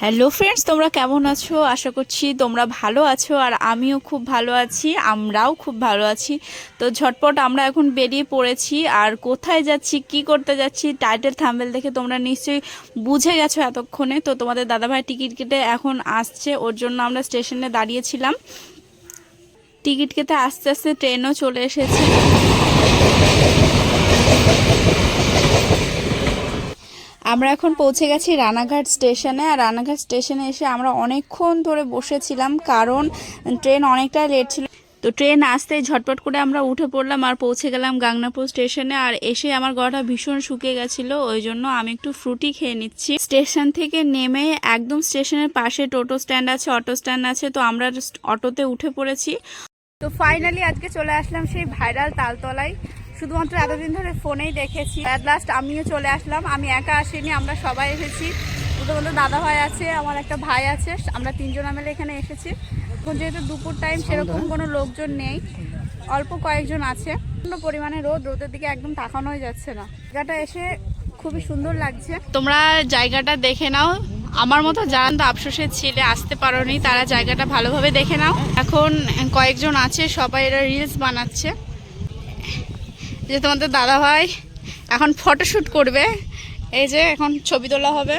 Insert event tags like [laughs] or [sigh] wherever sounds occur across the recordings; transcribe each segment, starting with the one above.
Hello friends তোমরা কেমন আছো? আশা করছি তোমরা ভালো আছো আর আমিও খুব ভালো আছি, আমরাও খুব ভালো আছি। তো ঝটপট আমরা এখন বেরিয়ে পড়েছি আর কোথায় যাচ্ছি, কি করতে যাচ্ছি টাইটেল থাম্বেল দেখে তোমরা নিশ্চয়ই বুঝে গেছো এতক্ষণে। তো তোমাদের দাদাভাই টিকিট কেটে এখন আসছে, ওর জন্য আমরা স্টেশনে দাঁড়িয়েছিলাম। টিকিট কেটে আস্তে আস্তে ট্রেনও চলে এসেছে। আমরা এখন পৌঁছে গেছি রানাঘাট স্টেশনে, আর রানাঘাট স্টেশনে এসে আমরা অনেকক্ষণ ধরে বসেছিলাম, কারণ ট্রেন অনেকটা লেট ছিল। তো ট্রেন আসতেই ঝটপট করে আমরা উঠে পড়লাম আর পৌঁছে গেলাম গাংনাপুর স্টেশনে, আর এসে আমার গলাটা ভীষণ শুকিয়ে গেছিল, ওই জন্য আমি একটু ফ্রুটি খেয়ে নিচ্ছি। স্টেশন থেকে নেমে একদম স্টেশনের পাশে টোটো স্ট্যান্ড আছে, অটো স্ট্যান্ড আছে, তো আমরা অটোতে উঠে পড়েছি। তো ফাইনালি আজকে চলে আসলাম সেই ভাইরাল তালতলায়। শুধুমাত্র এতদিন ধরে ফোনেই দেখেছি। অ্যাট লাস্ট আমিও চলে আসলাম। আমি একা আসিনি আমরা সবাই এসেছি। প্রথমত দাদা ভাই আছে আমার একটা ভাই আছে আমরা তিনজন মিলে এখানে এসেছি। এখন যেহেতু দুপুর টাইম সেরকম কোনো লোকজন নেই। অল্প কয়েকজন আছে। প্রচণ্ড পরিমাণে রোদ রোদের দিকে একদম তাকানোই যাচ্ছে না। জায়গাটা এসে খুবই সুন্দর লাগছে। তোমরা জায়গাটা দেখে নাও। আমার মতো যারা তো আফসোসের ছেলে আসতে পারোনি তারা জায়গাটা ভালোভাবে দেখে নাও। এখন কয়েকজন আছে সবাই এরা রিলস বানাচ্ছে। যে তোমাদের দাদা ভাই এখন ফটোশ্যুট করবে। এই যে এখন ছবি তোলা হবে।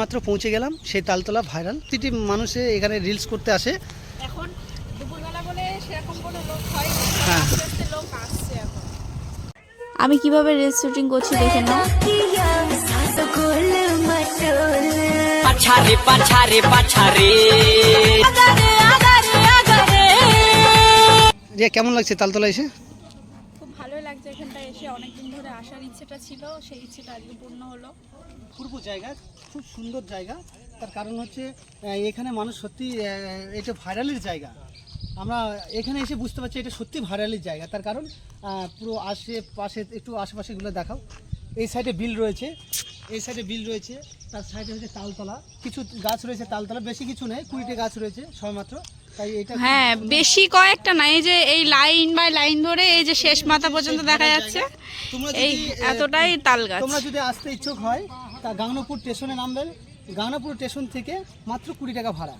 মাত্র পৌঁছে গেলাম সেই তালতলা ভাইরাল প্রতিটি মানুষে এখানে রিলস করতে আসে। এখন দুপুরবেলা বলে সেরকম কোনো লোক হয় হ্যাঁ। লোক আসছে এখন। আমি কীভাবে রিলস শুটিং করছি দেখে নাও। পাছারে পাছারে পাছারে। কেমন লাগছে তালতলা এসে খুব ভালোই লাগছে এখানটা এসে অনেকদিন ধরে আসার ইচ্ছেটা ছিল, সেই ইচ্ছেটা আজকে পূর্ণ হলো। পূর্ব জায়গা, খুব সুন্দর জায়গা। তার কারণ হচ্ছে এখানে মানুষ সত্যি এটা ভাইরালের জায়গা। আমরা এখানে এসে বুঝতে পারছি এটা সত্যি ভাইরালের জায়গা। তার কারণ পুরো আশেপাশে, একটু আশেপাশেগুলো দেখাও। এই সাইডে বিল রয়েছে, এই সাইডে বিল রয়েছে, তার সাইডে হচ্ছে তালতলা। কিছু গাছ রয়েছে তালতলা, বেশি কিছু নেই, কুড়িটা গাছ রয়েছে, সবেমাত্র। হ্যাঁ বেশি কয়েকটা না এই যে এই লাইন বাই লাইন ধরে এই যে শেষ মাথা পর্যন্ত দেখা যাচ্ছে এই এতটাই তাল গাছ। তোমরা যদি আসতে ইচ্ছুক হয় তা গাংনাপুর স্টেশনে নামবেন। গাংনাপুর স্টেশন থেকে মাত্র কুড়ি টাকা ভাড়া।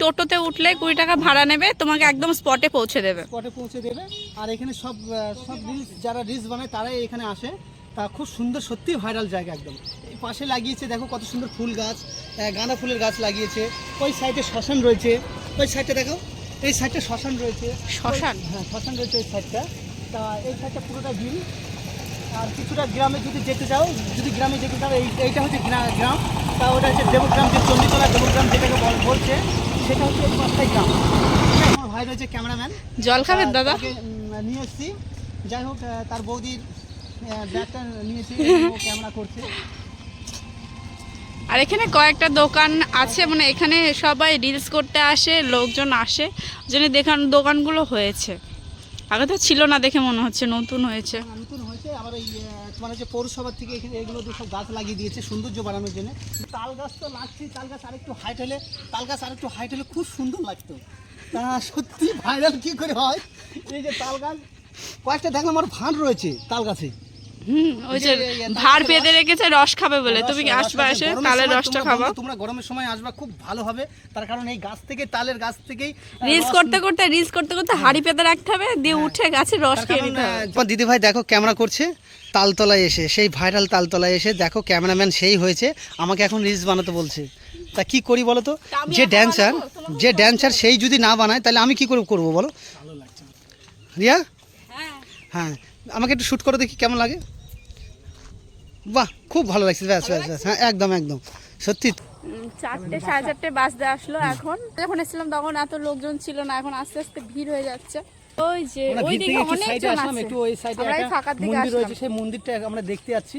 টোটোতে উঠলে কুড়ি টাকা ভাড়া নেবে তোমাকে একদম স্পটে পৌঁছে দেবে। স্পটে পৌঁছে দেবে। আর এখানে সব সব রিলস যারা রিলস বানায় তারাই এখানে আসে। তা খুব সুন্দর সত্যি ভাইরাল জায়গা একদম। পাশে লাগিয়েছে দেখো কত সুন্দর ফুল গাছ গাঁদা ফুলের গাছ লাগিয়েছে। ওই সাইডে শ্মশান রয়েছে। ওই সাইডটা দেখো এই সাইডটা শ্মশান রয়েছে। শ্মশান? হ্যাঁ শ্মশান রয়েছে ওই সাইডটা তা এই সাইডটা পুরোটা বিল আর কিছুটা গ্রামে যদি যেতে চাও যদি গ্রামে যেতে চাও এই এইটা হচ্ছে গ্রা- গ্রাম। তা ওটা হচ্ছে দেবগ্রাম যে চণ্ডীতলা দেবগ্রাম যেটাকে বল- বলছে সেটা হচ্ছে এই পাঁচটাই গ্রাম। আমার ভাই রয়েছে ক্যামেরাম্যান। জল খাবেন দাদা? নিয়ে এসেছি। যাই হোক তার বৌদির ব্যাগটা নিয়েছি [laughs] ক্যামেরা করছে। আর এখানে কয়েকটা দোকান আছে মানে এখানে সবাই রিলস করতে আসে, লোকজন আসে জন্য দেখান দোকানগুলো হয়েছে। আগে তো ছিল না দেখে মনে হচ্ছে, নতুন হয়েছে। নতুন হয়েছে। আবার এই তোমার হচ্ছে পৌরসভার থেকে এখানে এগুলো দিয়ে সব গাছ লাগিয়ে দিয়েছে, সৌন্দর্য বাড়ানোর জন্য। তাল গাছ তো লাগছে, তাল গাছ আরেকটু হাইট হলে, তাল গাছ আরেকটু হাইট হলে খুব সুন্দর লাগতো। তা সত্যি ভাইরাল কি করে হয়? এই যে তাল গাছ, কয়েকটা দেখলাম, আমার ভাঁড় রয়েছে তাল গাছে। হুম ওই যে এই যে- এই যে ভার বেঁধে রেখেছে রস খাবে বলে। তুমি কি আসবে এসে তালের রসটা খাবা? তোমরা গরমের সময় আসবা খুব ভালো হবে। তার কারণ এই গাছ থেকে তালের গাছ থেকেই রিলস করতে করতে রিলস করতে করতে হাড়ি পেতে রাখতে হবে দিয়ে উঠে গাছে রস খেয়ে নিতে হবে। দিদি ভাই দেখো ক্যামেরা করছে তালতলায় এসে সেই ভাইরাল তালতলায় এসে দেখো ক্যামেরাম্যান সেই হয়েছে আমাকে এখন রিলস বানাতে বলছে। তা কি করি বলো তো? যে ড্যান্সার যে ড্যান্সার সেই যদি না বানায় তাহলে আমি কি করে করব বলো? রিয়া? হ্যাঁ। হ্যাঁ আমাকে একটু শ্যুট করে দেখি কেমন লাগে। বাহ খুব ভালো লাগছে ব্যাস ব্যাস ব্যাস হ্যাঁ একদম একদম সত্যি। চারটে সাড়ে চারটে বাজতে আসলো এখন। যখন এসেছিলাম তখন এত লোকজন ছিল না এখন আস্তে আস্তে ভিড় হয়ে যাচ্ছে। ওই যে ওই দিকে থেকে একটু অনেক সাইডে জন আসলাম আছে। একটু ওই সাইডে আমরা একটা ফাঁকার দিকে মন্দির রয়েছে সেই মন্দিরটা আমরা দেখতে যাচ্ছি।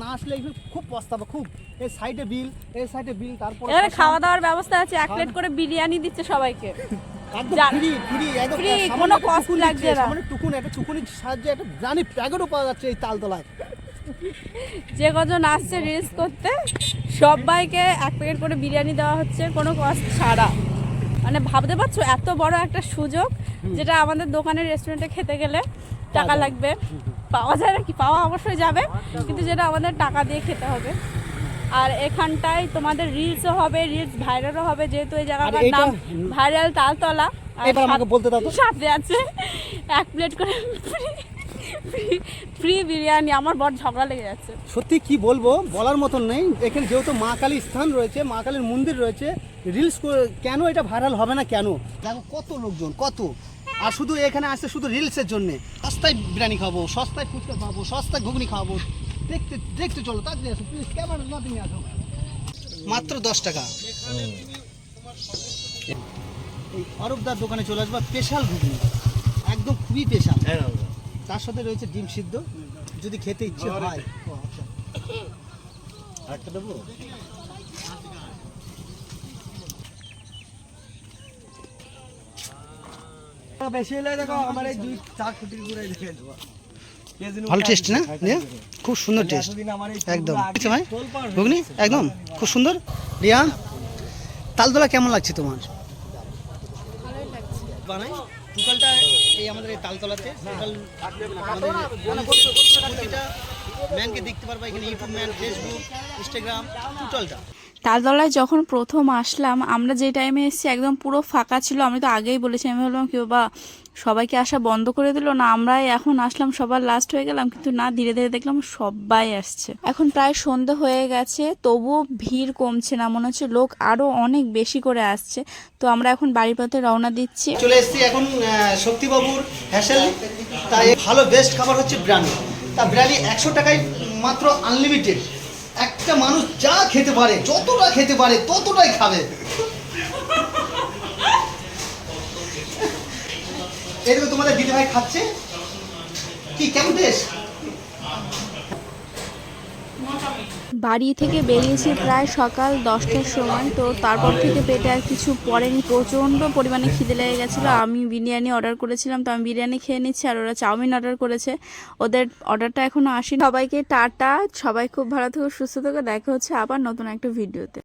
না আসলে খুব পস্তাবা খুব এই সাইডে বিল এই সাইডে বিল তারপর খাওয়া দাওয়ার ব্যবস্থা আছে এক প্লেট করে বিরিয়ানি দিচ্ছে সবাইকে। [laughs] কোনো টুকুন লাগছে না। টুকুন একটা টুকুনির সাহায্যে একটা জানি প্যাকেটও পাওয়া যাচ্ছে এই তালতলায়। যে কজন আসছে রিলস করতে সবাইকে এক প্যাকেট করে বিরিয়ানি দেওয়া হচ্ছে কোনো কস্ট ছাড়া। মানে ভাবতে পারছ এত বড় একটা সুযোগ যেটা আমাদের দোকানের রেস্টুরেন্টে খেতে গেলে টাকা লাগবে। পাওয়া যায় না কি পাওয়া অবশ্যই যাবে কিন্তু যেটা আমাদের টাকা দিয়ে খেতে হবে। আর এখানটায় তোমাদের রিলসও হবে রিলস ভাইরালও হবে যেহেতু এই জায়গাটার নাম ভাইরাল তালতলা। আর আমাকে বলতে দাও সাথে আছে। এক প্লেট করে ফ্রি বিরিয়ানি আমার বড় ঝগড়া লেগে যাচ্ছে। সত্যি কি বলব? বলার মতন নেই। এখানে যেহেতু মা কালীর স্থান রয়েছে মা কালীর মন্দির রয়েছে রিলস কেন এটা ভাইরাল হবে না কেন? দেখো কত লোকজন কত। আর শুধু এখানে আসছে শুধু রিলসের জন্য। সস্তায় বিরিয়ানি খাব সস্তায় ফুচকা খাব সস্তায় ঘুগনি খাব। দেখতে দেখতে চলো তাড়াতাড়ি আসো প্লিজ ক্যামেরা না তুমি আসো। মাত্র দশ টাকা। এই অরূপদার দোকানে চলে আসবা স্পেশাল ঘুগনি। একদম খুবই স্পেশাল তার সাথে রয়েছে ডিম সিদ্ধ যদি খেতে ইচ্ছে হয়। আচ্ছা। বেশি হলে দেখো আমার এই দুই চার দেখে দেবো। ভালো টেস্ট না? খুব সুন্দর টেস্ট একদম। ভাই? ঘুগনি? একদম। খুব সুন্দর। রিয়া তালতলা কেমন লাগছে তোমার? বানাই? এই আমাদের এই তালতলাতে। প্রতিটা ম্যানকে দেখতে পারবা এখানে ইউটিউব ম্যান ফেসবুক ইনস্টাগ্রাম টোটালটা তালতলায় যখন প্রথম আসলাম আমরা যে টাইমে এসেছি একদম পুরো ফাঁকা ছিল। আমি তো আগেই বলেছি আমি ভাবলাম কেউ বা সবাইকে আসা বন্ধ করে দিল। না, আমরাই এখন আসলাম, সবার লাস্ট হয়ে গেলাম। কিন্তু না, ধীরে ধীরে দেখলাম সবাই আসছে। এখন প্রায় সন্ধ্যা হয়ে গেছে, তবুও ভিড় কমছে না, মনে হচ্ছে লোক আরও অনেক বেশি করে আসছে। তো আমরা এখন বাড়ির পথে রওনা দিচ্ছি। চলে এসেছি এখন শক্তিবাবুর হ্যাসেল তাই ভালো বেস্ট খাবার হচ্ছে বিরিয়ানি। তা বিরিয়ানি একশো টাকায় মাত্র আনলিমিটেড একটা মানুষ যা খেতে পারে, যতটা খেতে পারে, ততটাই খাবে। এরকম তোমাদের দিদি ভাই খাচ্ছে? কি, কেমন টেস্ট বাড়ি থেকে বেরিয়েছি প্রায় সকাল দশটার সময়, তো তারপর থেকে পেটে আর কিছু পড়েনি। প্রচণ্ড পরিমাণে খিদে লেগে গেছিল। আমি বিরিয়ানি অর্ডার করেছিলাম, তো আমি বিরিয়ানি খেয়ে নিচ্ছি আর ওরা চাউমিন অর্ডার করেছে। ওদের অর্ডারটা এখনও আসেনি। সবাইকে টাটা, সবাই খুব ভালো থেকো, সুস্থ থেকো। দেখা হচ্ছে আবার নতুন একটা ভিডিওতে